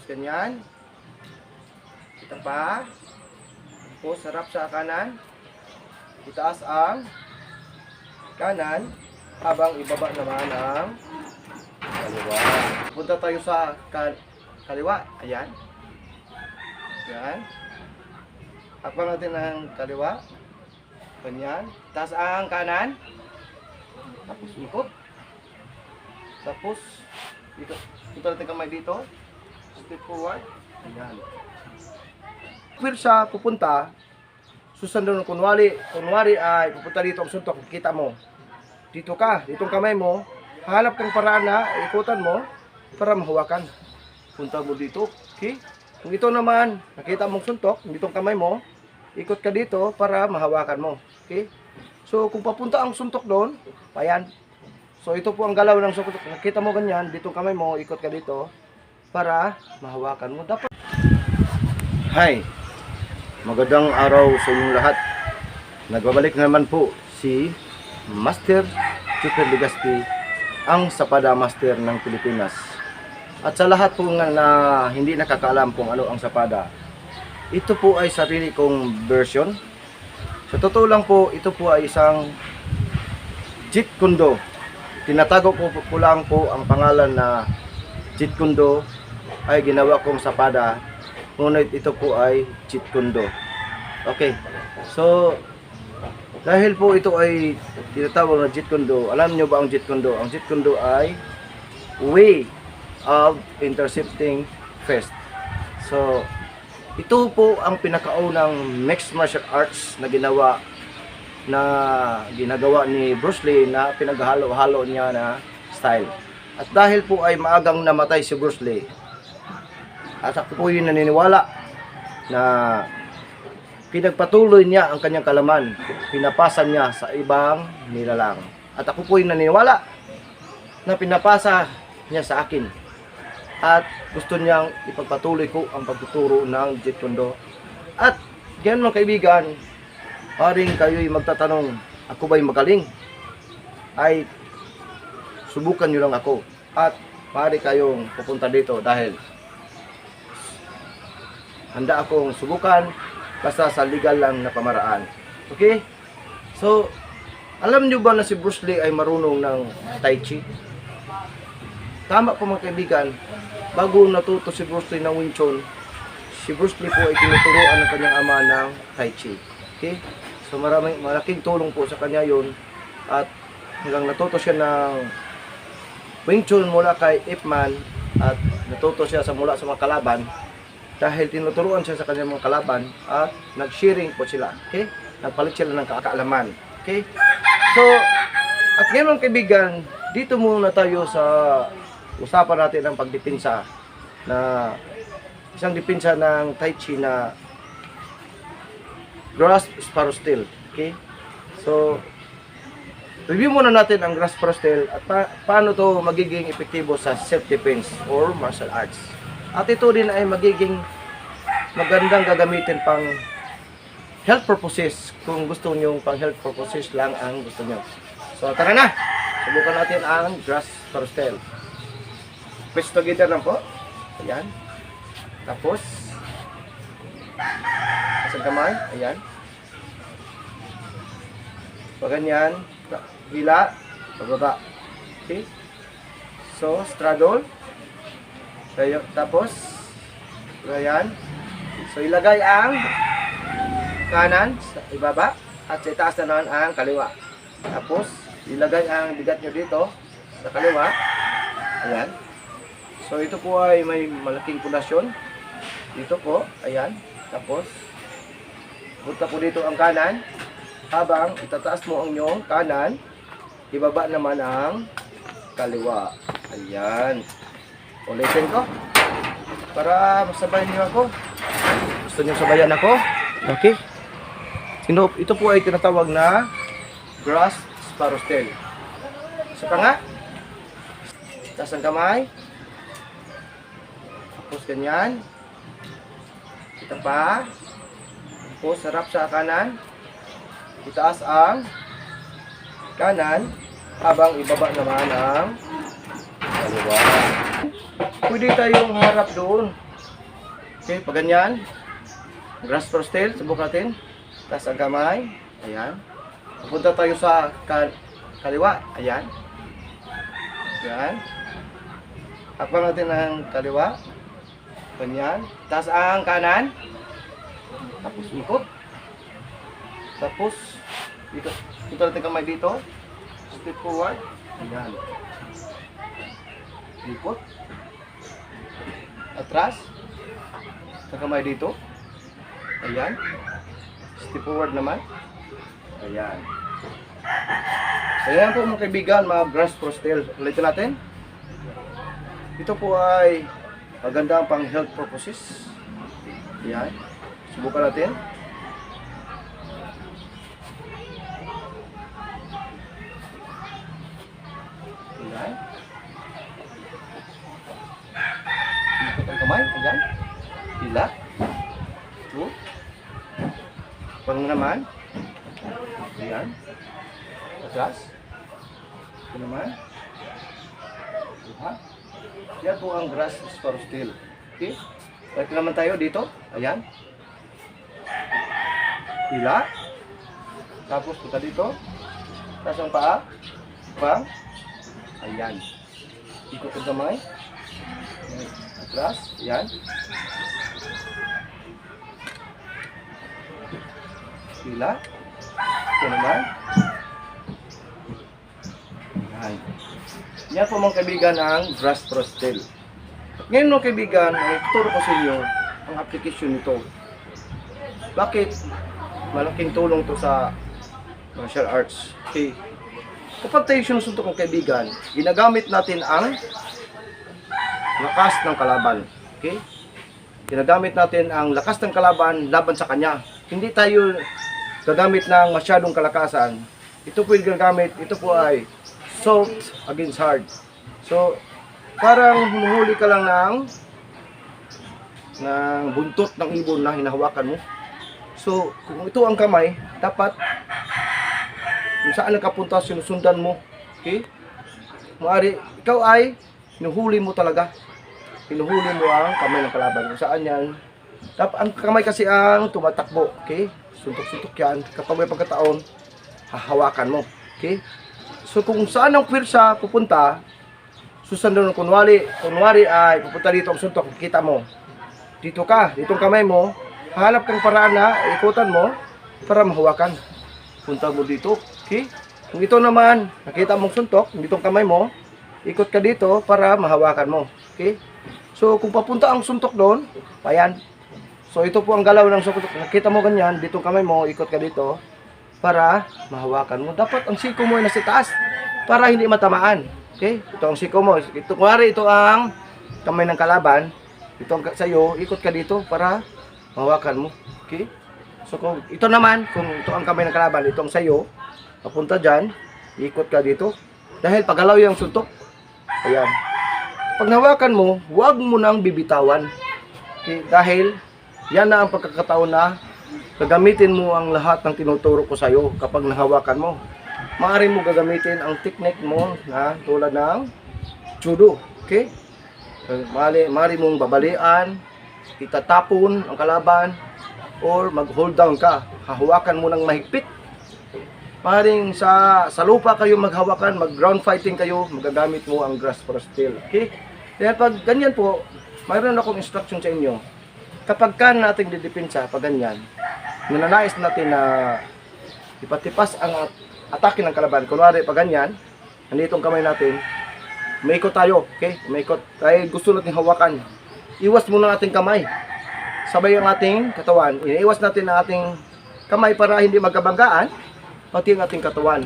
Tapos ganyan. Kita pa. Tapos harap sa kanan. Itaas ang kanan. Habang ibaba naman ang kaliwa. Punta tayo sa ka- kaliwa. Ayan. Ayan. Hakbang natin ang kaliwa. Ganyan. Taas ang kanan. Tapos ikot. Tapos, dito. Punta natin kamay dito. Step forward. Ayan. Siya pupunta, susundin mo kunwari, kunwari ay pupunta dito ang suntok, kita mo. Dito ka, ditong kamay mo, hanap kang paraan na ikutan mo para mahawakan. Punta mo dito, okay? Kung ito naman, nakita mong suntok, ditong kamay mo, ikot ka dito para mahawakan mo, okay? So, kung papunta ang suntok doon, ayan. So, ito po ang galaw ng suntok. Nakita mo ganyan, ditong kamay mo, ikot ka dito para mahawakan mo. Dapat Hi, magandang araw sa inyong lahat. Nagbabalik naman po si Master Chuper Legaspi, ang Sapada Master ng Pilipinas. At sa lahat po nga na hindi nakakaalam kung ano ang Sapada, ito po ay sarili kong version. Sa totoo lang po, ito po ay isang Jeet Kundo. Tinatago ko po lang po ang pangalan na Jeet Kundo ay ginawa kong Sapada Ngunit ito po ay Jeet Kundo. Okay. So, dahil po ito ay tinatawag na Jeet Kundo, alam nyo ba ang Jeet Kundo? Ang Jeet Kundo ay way of intercepting fist. So, ito po ang pinakaunang mixed martial arts na ginawa na ginagawa ni Bruce Lee na pinaghalo-halo niya na style. At dahil po ay maagang namatay si Bruce Lee, at ako po yung naniniwala na pinagpatuloy niya ang kanyang kalaman. Pinapasa niya sa ibang nilalang. At ako po yung naniniwala na pinapasa niya sa akin. At gusto niyang ipagpatuloy ko ang pagtuturo ng Jeet. At ganyan mga kaibigan, paring kayo'y magtatanong, ako ba'y magaling? Ay, subukan niyo lang ako. At pare kayong pupunta dito dahil handa akong subukan basta sa legal lang na pamaraan. Okay? So, alam niyo ba na si Bruce Lee ay marunong ng Tai Chi? Tama po mga kaibigan, bago natuto si Bruce Lee ng Wing Chun, si Bruce Lee po ay tinuturoan ng kanyang ama ng Tai Chi. Okay? So maraming malaking tulong po sa kanya yun at hanggang natuto siya ng Wing Chun mula kay Ip Man at natuto siya sa mula sa mga kalaban dahil tinuturuan siya sa kanyang mga kalaban at nag-sharing po sila. Okay? Nagpalit sila ng kaalaman. Okay? So, at ngayon kaibigan, dito muna tayo sa usapan natin ang pagdepensa na isang depensa ng Tai Chi na grasp sparrow steel. Okay? So, review muna natin ang grasp sparrow steel at pa- paano to magiging epektibo sa self-defense or martial arts. At ito din ay magiging magandang gagamitin pang health purposes kung gusto niyo pang health purposes lang ang gusto niyo. So tara na. Subukan natin ang grass torostel. Press together lang po. Ayan. Tapos isang kamay. Ayan. Pag ganyan, hila, pababa. Okay? So, straddle. Tayo, tapos, Ayan. So ilagay ang kanan sa ibaba at sa itaas na naman ang kaliwa. Tapos ilagay ang bigat nyo dito sa kaliwa. Ayan. So ito po ay may malaking pundasyon. Dito po, ayan. Tapos punta po dito ang kanan. Habang itataas mo ang inyong kanan, ibaba naman ang kaliwa. Ayan. Ulitin ko para masabayan niyo ako. Gusto niyo sabayan ako? Okay. Sino, ito po ay tinatawag na grass sparrow tail. Isa pa nga. Taas ang kamay. Tapos ganyan. Kita pa. Tapos harap sa kanan. Itaas ang kanan habang ibaba naman ang kaliwa. Pwede tayong harap doon. Okay, pag ganyan. Grass for tail, subukan natin. Tapos ang kamay. Ayan. Punta tayo sa ka- kaliwa. Ayan. Ayan. Hakbang natin ang kaliwa. Ganyan. Tapos ang kanan. Tapos ikot. Tapos, dito. Dito natin kamay dito. Step forward. Ayan. Ikot. Atras. Sa kamay dito. Ayan. Step forward naman. Ayan. Ayan po mga kaibigan, mga grass prostel. Ulitin natin. Ito po ay maganda pang health purposes. Ayan. Subukan natin. Ayan. Ikot Ayan. Hila. Two. Pang naman. Ayan. Atras. Ito naman. Diba? Yan po ang grass sparrow steel. Okay? Balik naman tayo dito. Ayan. Hila. Tapos punta dito. Tapos ang paa. Pang. Ayan. Ikot ang kamay. Atras. Ayan. Hila. Ito naman. Ayan. Yan po mga kaibigan ang grass prostel. Ngayon mga kaibigan, ang ituturo ko sa inyo ang application nito. Bakit? Malaking tulong to sa martial arts. Okay. Kapag tayo sinusuntok ng kaibigan, ginagamit natin ang lakas ng kalaban. Okay? Ginagamit natin ang lakas ng kalaban laban sa kanya. Hindi tayo gagamit ng masyadong kalakasan. Ito po yung ginagamit, ito po ay soft against hard. So, parang humuhuli ka lang ng ng buntot ng ibon na hinahawakan mo. So, kung ito ang kamay, dapat kung saan nakapunta, sinusundan mo. Okay? Maari, ikaw ay hinuhuli mo talaga. Hinuhuli mo ang kamay ng kalaban. Kung saan yan. Dapat, ang kamay kasi ang tumatakbo. Okay? Suntok-suntok yan. Kapag may pagkataon, hahawakan mo. Okay? So kung saan ang pwersa pupunta, susundan mo kunwari, kunwari ay pupunta dito ang suntok, kita mo. Dito ka, dito ang kamay mo, hanap kang paraan na ikutan mo para mahawakan. Punta mo dito, okay? Kung ito naman, nakita mong suntok, dito ang kamay mo, ikot ka dito para mahawakan mo, okay? So kung papunta ang suntok doon, ayan. So ito po ang galaw ng suntok. Nakita mo ganyan, dito kamay mo, ikot ka dito para mahawakan mo. Dapat ang siko mo ay nasa taas para hindi matamaan. Okay? Ito ang siko mo. Ito, kunwari ito ang kamay ng kalaban. Ito ang sa iyo, ikot ka dito para mahawakan mo. Okay? So kung ito naman, kung ito ang kamay ng kalaban, ito ang sa iyo, papunta dyan, ikot ka dito. Dahil pagalaw yung suntok, ayan. Pag nahawakan mo, huwag mo nang bibitawan. Okay? Dahil yan na ang pagkakataon na gagamitin mo ang lahat ng tinuturo ko sa iyo kapag nahawakan mo. Maaari mo gagamitin ang technique mo na tulad ng judo. Okay? Mali, maaari mong babalian, itatapon ang kalaban, or mag-hold down ka. Hahawakan mo ng mahigpit. Maaaring sa, sa lupa kayo maghawakan, mag-ground fighting kayo, magagamit mo ang grass for steel. Okay? Kaya pag ganyan po, mayroon akong instruction sa inyo. Kapag ka natin didepensa, pag ganyan, nananais natin na ipatipas ang at- atake ng kalaban. Kunwari, pag ganyan, nandito ang kamay natin, maikot tayo, okay? Maikot. Dahil gusto natin hawakan. Iwas muna ang ating kamay. Sabay ang ating katawan. Iwas natin ang ating kamay para hindi magkabanggaan, pati ang ating katawan.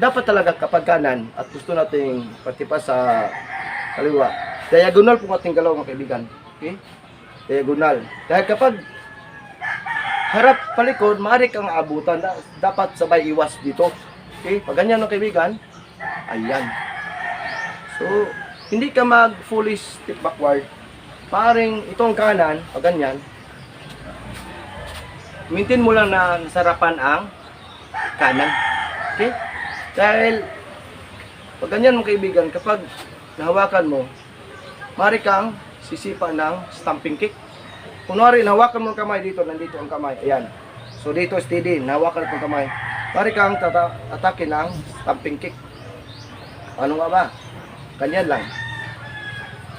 Dapat talaga kapag kanan at gusto nating patipas sa kaliwa, diagonal po ating galaw mga kaibigan. Okay? Diagonal. Dahil kapag harap palikod, maaari kang abutan. Da- Dapat sabay iwas dito. Okay? Pag ganyan ng kaibigan, ayan. So, hindi ka mag fully step backward. Paring itong kanan, pag ganyan, maintain mo lang na sarapan ang kanan. Okay? Dahil, pag ganyan mga kaibigan, kapag nahawakan mo, maaari kang sisipa ng stamping kick. kunwari, nahawakan mo ang kamay dito, nandito ang kamay. Ayan. So dito steady, nahawakan mo ang kamay. Pari kang tata atake ng stamping kick. Ano nga ba? Ganyan lang.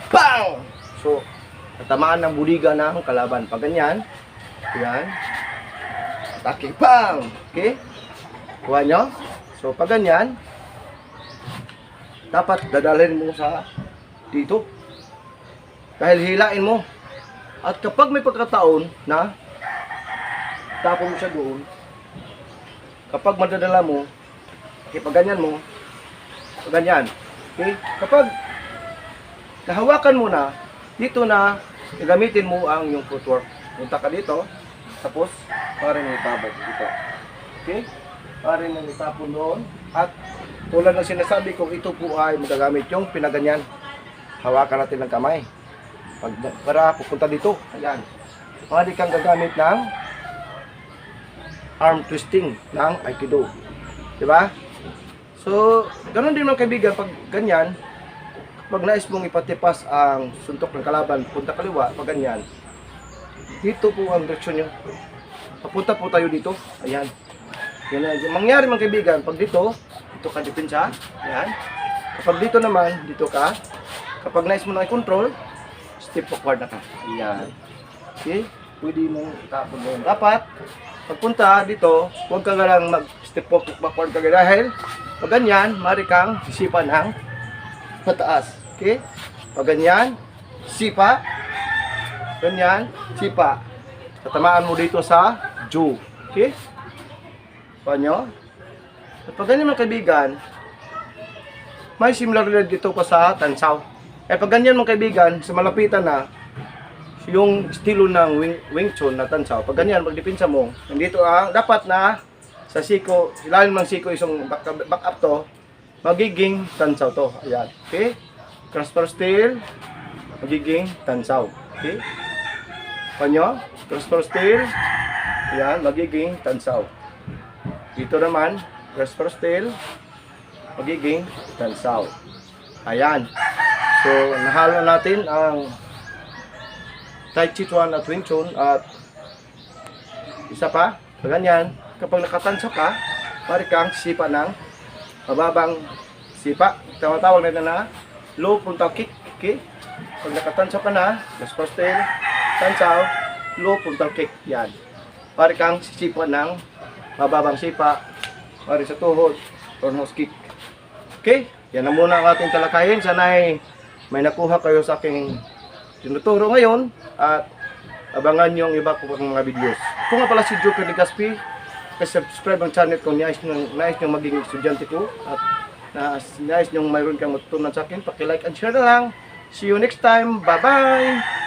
Bang! So, tatamaan ng buliga ng kalaban. Pag ganyan, yan. Atake, bang! Okay? Kuha nyo? So, pag ganyan, dapat dadalhin mo sa dito. Dahil hilain mo. At kapag may pagkataon na tapon mo siya doon, kapag madadala mo, okay, pag ganyan mo, pag ganyan, okay, kapag nahawakan mo na, dito na, gagamitin mo ang yung footwork. Punta ka dito, tapos, para mo itabag dito. Okay? Para mo itapon doon, at tulad ng sinasabi ko, ito po ay magagamit yung pinaganyan. Hawakan natin ng kamay. Pag, para pupunta dito, ayan. Pwede kang gagamit ng arm twisting ng Aikido. Di ba? So, ganun din mga kaibigan, pag ganyan, pag nais mong ipatipas ang suntok ng kalaban, punta kaliwa, pag ganyan, dito po ang direksyon nyo. Papunta po tayo dito. Ayan. Yan mangyari mga kaibigan, pag dito, dito ka depensa. Ayan. Kapag dito naman, dito ka. Kapag nais mo na i-control, step backward na ka. Ayan. Okay? Pwede mong itapon mo. Dapat, pagpunta dito, huwag ka lang mag-step backward ka dahil pag ganyan, mari kang isipan ng pataas. Okay? Pag ganyan, sipa. Ganyan, sipa. Tatamaan mo dito sa jaw. Okay? Panyo? At pag ganyan mga kaibigan, may similaridad dito pa sa tansaw. Eh pag ganyan mga kaibigan, sa malapitan na, yung estilo ng wing, wing chun na tansaw, pag ganyan, magdipinsa mo, nandito ang, dapat na, sa siko, ilalim ng siko isang back, back up to, magiging tansaw to. Ayan. Okay? Crossbar steel, magiging tansaw. Okay? Panyo? Crossbar steel, ayan, magiging tansaw. Dito naman, crossbar steel, magiging tansaw. Ayan. So, nahalo natin ang Tai Chi at Wing Chun at isa pa, ganyan, kapag nakatansaw ka, pari kang sipa ng mababang sipa. Tawag na na low puntaw kick. Okay? Pag nakatansaw ka na, mas postel, tansaw, low puntaw kick. Yan. Pari kang sipa ng mababang sipa, pari sa tuhod, turnos kick. Okay? Yan na muna ang ating talakayin. Sana ay may nakuha kayo sa aking tinuturo ngayon at abangan nyo ang iba ko pang mga videos. Kung nga pala si Joker de Gaspi, subscribe ang channel ko, nais nyo, nais nyo maging estudyante ko at na, nais nyo mayroon kang matutunan sa akin, paki-like and share na lang. See you next time. Bye-bye!